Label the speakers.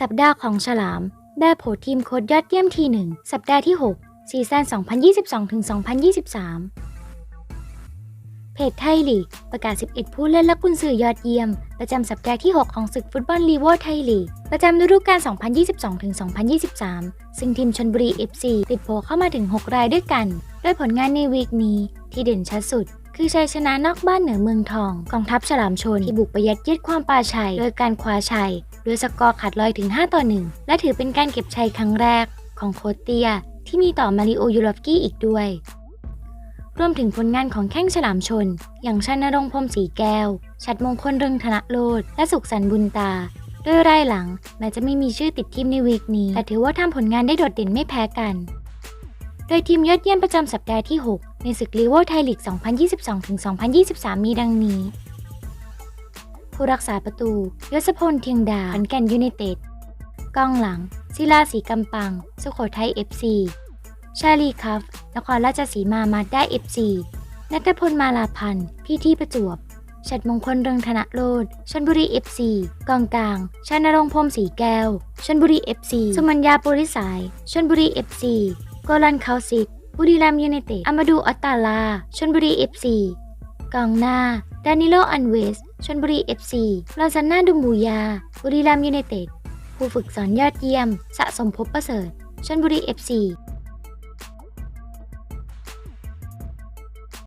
Speaker 1: สัปดาห์ของฉลาม ได้โผทีมโค้ดยอดเยี่ยมทีหนึ่งสัปดาห์ที่ 6 ซีซั่น 2022-2023 เพจไทยลีก ประกาศ 11 ผู้เล่นและกุนซือยอดเยี่ยม ประจำสัปดาห์ที่ 6 ของศึกฟุตบอลลีโวไทยลีก ประจำฤดูกาล 2022-2023 ซึ่งทีมชนบุรี FC ติดโผเข้ามาถึง 6 รายด้วยกันด้วยผลงานในวีคนี้ที่เด่นชัดสุด คือชัยชนะนอกบ้านเหนือเมืองทองกองทัพฉลามชนที่บุกไปยัดเยียดความปราชัย โดยการคว้าชัยด้วยสกอร์ขาดลอยถึง 5 ต่อ 1 และถือเป็นการเก็บชัยครั้งแรกของโคชเตีย ที่มีต่อมาริโอยูรอฟกี้อีกด้วยรวมถึงผลงานของแข้งฉลามชน อย่างชันรงพรมสีแก้ว ชัดมงคลเรืองธนโลดและสุขสันต์บุญตาโดยรายหลังแม้จะไม่มีชื่อติดทีมในวีคนี้ แต่ถือว่าทำผลงานได้โดดเด่นไม่แพ้กัน โดยทีมยอดเยี่ยมประจำสัปดาห์ที่ 6 ในศึกลีโวไทยลีก 2022-2023 มีดังนี้ ผู้รักษาประตูยศพลเทียงดาขอนแก่นยูไนเต็ดกองหลัง ศิลาสีกำปัง สุโขทัย FC ชาลีคัฟนครราชสีมามาได้ FC นัทพลมาลาพันธ์พี่ที่ประจวบชัดมงคลเรืองธนโลดชนบุรี FC กองกลาง ชานรงค์พรมสีแก้วชนบุรี FC สุมัญญาปุริสายชนบุรี FC โกลันคาวซิตบุรีรัมยูไนเต็ดอามาดูอัตตาลา ชนบุรีเอฟซีกองหน้า ดานิโล อันเวส ชนบุรี FC ลอนซาน่าดุมบูยา บุรีรัมยูไนเต็ด ผู้ฝึกสอนยอดเยี่ยม สะสมพบประเสริฐ ชนบุรีเอฟซี